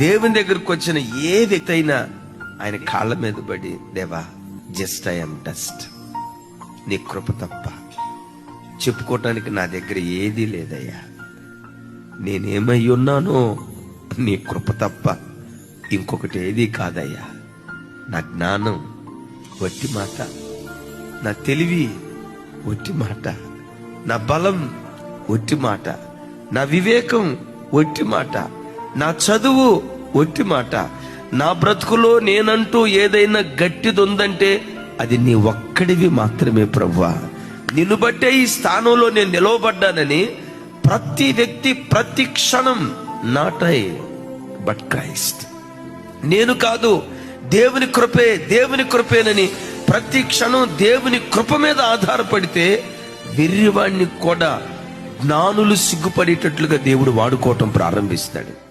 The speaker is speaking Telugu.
దేవుని దగ్గరకు వచ్చిన ఏ వ్యక్తి అయినా ఆయన కాళ్ళ మీద పడి దేవా జస్ట్ ఐఎమ్ డస్ట్ నీ కృప తప్ప చెప్పుకోవటానికి నా దగ్గర ఏదీ లేదయ్యా. నేనేమై ఉన్నానో నీ కృప తప్ప ఇంకొకటి ఏదీ కాదయ్యా. నా జ్ఞానం వట్టి మాట నా తెలివి ఒట్టి మాట నా బలం ఒట్టి మాట నా వివేకం ఒట్టి మాట నా చదువు ఒట్టి మాట. నా బ్రతుకులో నేనంటూ ఏదైనా గట్టిదుందంటే అది నీ ఒక్కడివి మాత్రమే ప్రవ్వా. నిన్ను బట్టే ఈ స్థానంలో నేను నిలవబడ్డానని ప్రతి వ్యక్తి ప్రతి క్షణం నాటై బట్ క్రైస్ట్ నేను కాదు దేవుని కృపే దేవుని కృపేనని ప్రతి క్షణం దేవుని కృప మీద ఆధారపడితే వెర్రివాణ్ణి కూడా జ్ఞానులు సిగ్గుపడేటట్లుగా దేవుడు వాడుకోవటం ప్రారంభిస్తాడు.